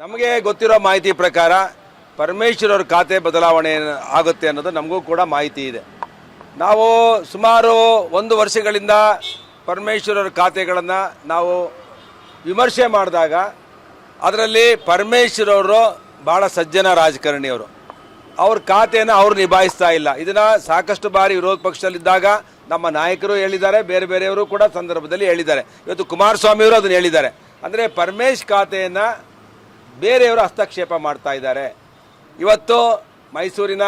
ನಮಗೆ ಗೊತ್ತಿರೋ ಮಾಹಿತಿ ಪ್ರಕಾರ ಪರಮೇಶ್ವರ್ ಅವ್ರ ಖಾತೆ ಬದಲಾವಣೆ ಆಗುತ್ತೆ ಅನ್ನೋದು ನಮಗೂ ಕೂಡ ಮಾಹಿತಿ ಇದೆ. ನಾವು ಸುಮಾರು ಒಂದು ವರ್ಷಗಳಿಂದ ಪರಮೇಶ್ವರ್ ಅವ್ರ ಖಾತೆಗಳನ್ನು ನಾವು ವಿಮರ್ಶೆ ಮಾಡಿದಾಗ ಅದರಲ್ಲಿ ಪರಮೇಶ್ವರ್ ಅವರು ಭಾಳ ಸಜ್ಜನ ರಾಜಕಾರಣಿಯವರು. ಅವ್ರ ಖಾತೆಯನ್ನು ಅವ್ರು ನಿಭಾಯಿಸ್ತಾ ಇಲ್ಲ. ಇದನ್ನು ಸಾಕಷ್ಟು ಬಾರಿ ವಿರೋಧ ಪಕ್ಷದಲ್ಲಿದ್ದಾಗ ನಮ್ಮ ನಾಯಕರು ಹೇಳಿದ್ದಾರೆ, ಬೇರೆ ಬೇರೆಯವರು ಕೂಡ ಸಂದರ್ಭದಲ್ಲಿ ಹೇಳಿದ್ದಾರೆ. ಇವತ್ತು ಕುಮಾರಸ್ವಾಮಿ ಅವರು ಅದನ್ನು ಹೇಳಿದ್ದಾರೆ. ಅಂದರೆ ಪರಮೇಶ್ ಖಾತೆಯನ್ನು ಬೇರೆಯವರು ಹಸ್ತಕ್ಷೇಪ ಮಾಡ್ತಾ ಇದ್ದಾರೆ. ಇವತ್ತು ಮೈಸೂರಿನ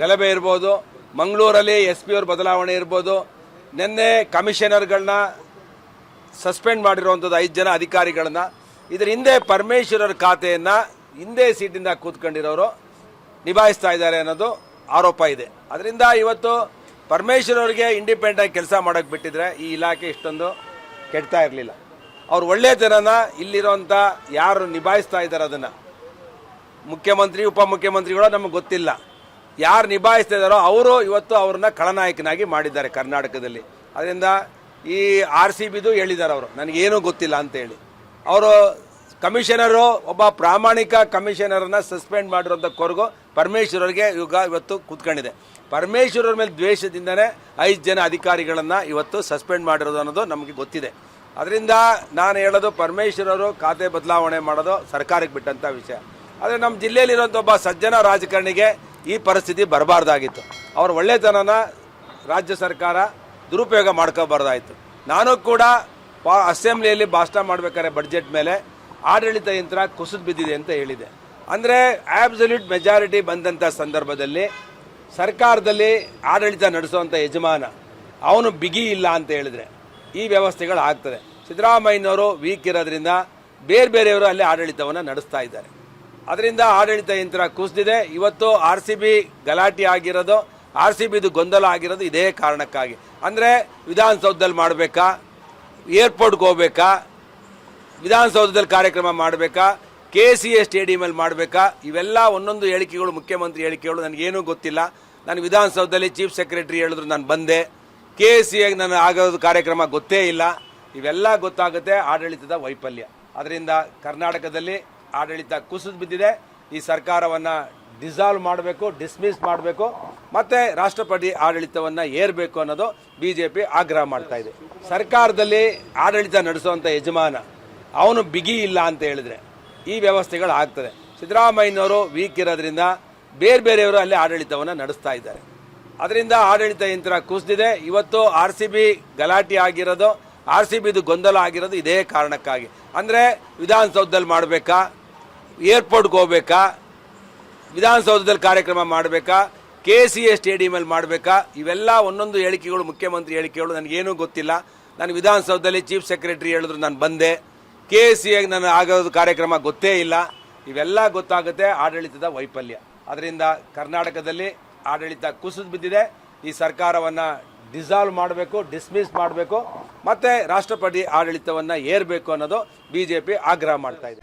ಗಲಭೆ ಇರ್ಬೋದು, ಮಂಗಳೂರಲ್ಲಿ ಎಸ್ ಪಿ ಅವ್ರ ಬದಲಾವಣೆ ಇರ್ಬೋದು, ನಿನ್ನೆ ಕಮಿಷನರ್ಗಳನ್ನ ಸಸ್ಪೆಂಡ್ ಮಾಡಿರುವಂಥದ್ದು ಐದು ಜನ ಅಧಿಕಾರಿಗಳನ್ನ. ಇದರ ಹಿಂದೆ ಪರಮೇಶ್ವರರ ಖಾತೆಯನ್ನು ಹಿಂದೆ ಸೀಟಿಂದ ಕೂತ್ಕೊಂಡಿರೋರು ನಿಭಾಯಿಸ್ತಾ ಇದ್ದಾರೆ ಅನ್ನೋದು ಆರೋಪ ಇದೆ. ಅದರಿಂದ ಇವತ್ತು ಪರಮೇಶ್ವರ್ ಅವರಿಗೆ ಇಂಡಿಪೆಂಡೆಂಟ್ ಕೆಲಸ ಮಾಡೋಕ್ಕೆ ಬಿಟ್ಟಿದ್ರೆ ಈ ಇಲಾಖೆ ಇಷ್ಟೊಂದು ಕೆಡ್ತಾ ಇರಲಿಲ್ಲ. ಅವ್ರು ಒಳ್ಳೆತನನ ಇಲ್ಲಿರೋಂಥ ಯಾರು ನಿಭಾಯಿಸ್ತಾ ಇದ್ದಾರೆ ಅದನ್ನು. ಮುಖ್ಯಮಂತ್ರಿ ಉಪಮುಖ್ಯಮಂತ್ರಿಗಳು ನಮಗೆ ಗೊತ್ತಿಲ್ಲ. ಯಾರು ನಿಭಾಯಿಸ್ತಾ ಇದ್ದಾರೋ ಅವರು ಇವತ್ತು ಅವ್ರನ್ನ ಖಳನಾಯಕನಾಗಿ ಮಾಡಿದ್ದಾರೆ ಕರ್ನಾಟಕದಲ್ಲಿ. ಅದರಿಂದ ಈ ಆರ್ ಸಿ ಬಿದು ಹೇಳಿದ್ದಾರೆ ಅವರು. ನನಗೇನೂ ಗೊತ್ತಿಲ್ಲ ಅಂತೇಳಿ. ಅವರು ಕಮಿಷನರು, ಒಬ್ಬ ಪ್ರಾಮಾಣಿಕ ಕಮಿಷನರನ್ನ ಸಸ್ಪೆಂಡ್ ಮಾಡಿರೋಂಥ ಕೊರಗು ಪರಮೇಶ್ವರರಿಗೆ ಯುಗ ಇವತ್ತು ಕೂತ್ಕೊಂಡಿದೆ. ಪರಮೇಶ್ವರರ ಮೇಲೆ ದ್ವೇಷದಿಂದನೇ ಐದು ಜನ ಅಧಿಕಾರಿಗಳನ್ನು ಇವತ್ತು ಸಸ್ಪೆಂಡ್ ಮಾಡಿರೋದು ಅನ್ನೋದು ನಮಗೆ ಗೊತ್ತಿದೆ. ಅದರಿಂದ ನಾನು ಹೇಳೋದು ಪರಮೇಶ್ವರರು ಖಾತೆ ಬದಲಾವಣೆ ಮಾಡೋದು ಸರ್ಕಾರಕ್ಕೆ ಬಿಟ್ಟಂಥ ವಿಷಯ. ಆದರೆ ನಮ್ಮ ಜಿಲ್ಲೆಯಲ್ಲಿರುವಂಥ ಒಬ್ಬ ಸಜ್ಜನ ರಾಜಕಾರಣಿಗೆ ಈ ಪರಿಸ್ಥಿತಿ ಬರಬಾರ್ದಾಗಿತ್ತು. ಅವ್ರ ಒಳ್ಳೆತನನ ರಾಜ್ಯ ಸರ್ಕಾರ ದುರುಪಯೋಗ ಮಾಡ್ಕೋಬಾರ್ದಾಯಿತು. ನಾನು ಕೂಡ ಪಾ ಅಸೆಂಬ್ಲಿಯಲ್ಲಿ ಭಾಷಣ ಮಾಡಬೇಕಾದ್ರೆ ಬಡ್ಜೆಟ್ ಮೇಲೆ ಆಡಳಿತ ಯಂತ್ರ ಕುಸಿದು ಬಿದ್ದಿದೆ ಅಂತ ಹೇಳಿದೆ. ಅಂದರೆ ಆಬ್ಸಲ್ಯೂಟ್ ಮೆಜಾರಿಟಿ ಬಂದಂಥ ಸಂದರ್ಭದಲ್ಲಿ ಸರ್ಕಾರದಲ್ಲಿ ಆಡಳಿತ ನಡೆಸುವಂಥ ಯಜಮಾನ, ಅವನು ಬಿಗಿ ಇಲ್ಲ ಅಂತ ಹೇಳಿದ್ರೆ ಈ ವ್ಯವಸ್ಥೆಗಳು ಆಗ್ತದೆ. ಸಿದ್ದರಾಮಯ್ಯನವರು ವೀಕ್ ಇರೋದ್ರಿಂದ ಬೇರೆ ಬೇರೆಯವರು ಅಲ್ಲಿ ಆಡಳಿತವನ್ನು ನಡೆಸ್ತಾ ಇದ್ದಾರೆ. ಅದರಿಂದ ಆಡಳಿತ ಯಂತ್ರ ಕುಸಿದಿದೆ. ಇವತ್ತು ಆರ್ ಸಿ ಬಿ ಗಲಾಟೆ ಆಗಿರೋದು ಆರ್ ಸಿ ಬಿದು ಗೊಂದಲ ಆಗಿರೋದು ಇದೇ ಕಾರಣಕ್ಕಾಗಿ. ಅಂದರೆ ವಿಧಾನಸೌಧದಲ್ಲಿ ಮಾಡಬೇಕಾ? ಏರ್ಪೋರ್ಟ್ಗೆ ಹೋಗ್ಬೇಕಾ? ವಿಧಾನಸೌಧದಲ್ಲಿ ಕಾರ್ಯಕ್ರಮ ಮಾಡಬೇಕಾ? ಕೆ ಸಿ ಎ ಸ್ಟೇಡಿಯಮಲ್ಲಿ ಮಾಡಬೇಕಾ? ಇವೆಲ್ಲ ಒಂದೊಂದು ಹೇಳಿಕೆಗಳು, ಮುಖ್ಯಮಂತ್ರಿ ಹೇಳಿಕೆಗಳು, ನನಗೇನೂ ಗೊತ್ತಿಲ್ಲ. ನಾನು ವಿಧಾನಸೌಧದಲ್ಲಿ ಚೀಫ್ ಸೆಕ್ರೆಟರಿ ಹೇಳಿದ್ರು ನಾನು ಬಂದೆ. ಕೆ ಸಿ ಎ ನಾನು ಆಗೋದು ಕಾರ್ಯಕ್ರಮ ಗೊತ್ತೇ ಇಲ್ಲ. ಇವೆಲ್ಲ ಗೊತ್ತಾಗುತ್ತೆ ಆಡಳಿತದ ವೈಫಲ್ಯ. ಅದರಿಂದ ಕರ್ನಾಟಕದಲ್ಲಿ ಆಡಳಿತ ಕುಸಿದು ಬಿದ್ದಿದೆ. ಈ ಸರ್ಕಾರವನ್ನು ಡಿಸಾಲ್ವ್ ಮಾಡಬೇಕು ಡಿಸ್ಮಿಸ್ ಮಾಡಬೇಕು, ಮತ್ತೆ ರಾಷ್ಟ್ರಪತಿ ಆಡಳಿತವನ್ನು ಏರಬೇಕು ಅನ್ನೋದು ಬಿ ಜೆ ಪಿ ಆಗ್ರಹ ಮಾಡ್ತಾ ಇದೆ. ಸರ್ಕಾರದಲ್ಲಿ ಆಡಳಿತ ನಡೆಸುವಂಥ ಯಜಮಾನ, ಅವನು ಬಿಗಿ ಇಲ್ಲ ಅಂತ ಹೇಳಿದ್ರೆ ಈ ವ್ಯವಸ್ಥೆಗಳು ಆಗ್ತದೆ. ಸಿದ್ದರಾಮಯ್ಯನವರು ವೀಕ್ ಇರೋದ್ರಿಂದ ಬೇರೆ ಬೇರೆಯವರು ಅಲ್ಲಿ ಆಡಳಿತವನ್ನು ನಡೆಸ್ತಾ ಇದ್ದಾರೆ. ಅದರಿಂದ ಆಡಳಿತ ಯಂತ್ರ ಕುಸಿದಿದೆ. ಇವತ್ತು ಆರ್ ಸಿ ಬಿ ಗಲಾಟೆ ಆಗಿರೋದು ಆರ್ ಸಿ ಬಿದು ಗೊಂದಲ ಆಗಿರೋದು ಇದೇ ಕಾರಣಕ್ಕಾಗಿ. ಅಂದರೆ ವಿಧಾನಸೌಧದಲ್ಲಿ ಮಾಡಬೇಕಾ? ಏರ್ಪೋರ್ಟ್ಗೆ ಹೋಗ್ಬೇಕಾ? ವಿಧಾನಸೌಧದಲ್ಲಿ ಕಾರ್ಯಕ್ರಮ ಮಾಡಬೇಕಾ? ಕೆ ಸಿ ಎ ಸ್ಟೇಡಿಯಮಲ್ಲಿ ಮಾಡಬೇಕಾ? ಇವೆಲ್ಲ ಒಂದೊಂದು ಹೇಳಿಕೆಗಳು, ಮುಖ್ಯಮಂತ್ರಿ ಹೇಳಿಕೆಗಳು, ನನಗೇನೂ ಗೊತ್ತಿಲ್ಲ. ನಾನು ವಿಧಾನಸೌಧದಲ್ಲಿ ಚೀಫ್ ಸೆಕ್ರೆಟರಿ ಹೇಳಿದ್ರು ನಾನು ಬಂದೆ. ಕೆ ಸಿ ಎಗೆ ನಾನು ಆಗೋದು ಕಾರ್ಯಕ್ರಮ ಗೊತ್ತೇ ಇಲ್ಲ. ಇವೆಲ್ಲ ಗೊತ್ತಾಗುತ್ತೆ ಆಡಳಿತದ ವೈಫಲ್ಯ. ಅದರಿಂದ ಕರ್ನಾಟಕದಲ್ಲಿ ಆಡಳಿತ ಕುಸಿದು ಬಿದ್ದಿದೆ. ಈ ಸರ್ಕಾರವನ್ನು ಡಿಸಾಲ್ವ್ ಮಾಡಬೇಕು ಡಿಸ್ಮಿಸ್ ಮಾಡಬೇಕು. ಮತ್ತೆ ರಾಷ್ಟ್ರಪತಿ ಆಡಳಿತವನ್ನು ಏರಬೇಕು ಅನ್ನೋದು ಬಿಜೆಪಿ ಆಗ್ರಹ ಮಾಡ್ತಾ ಇದೆ.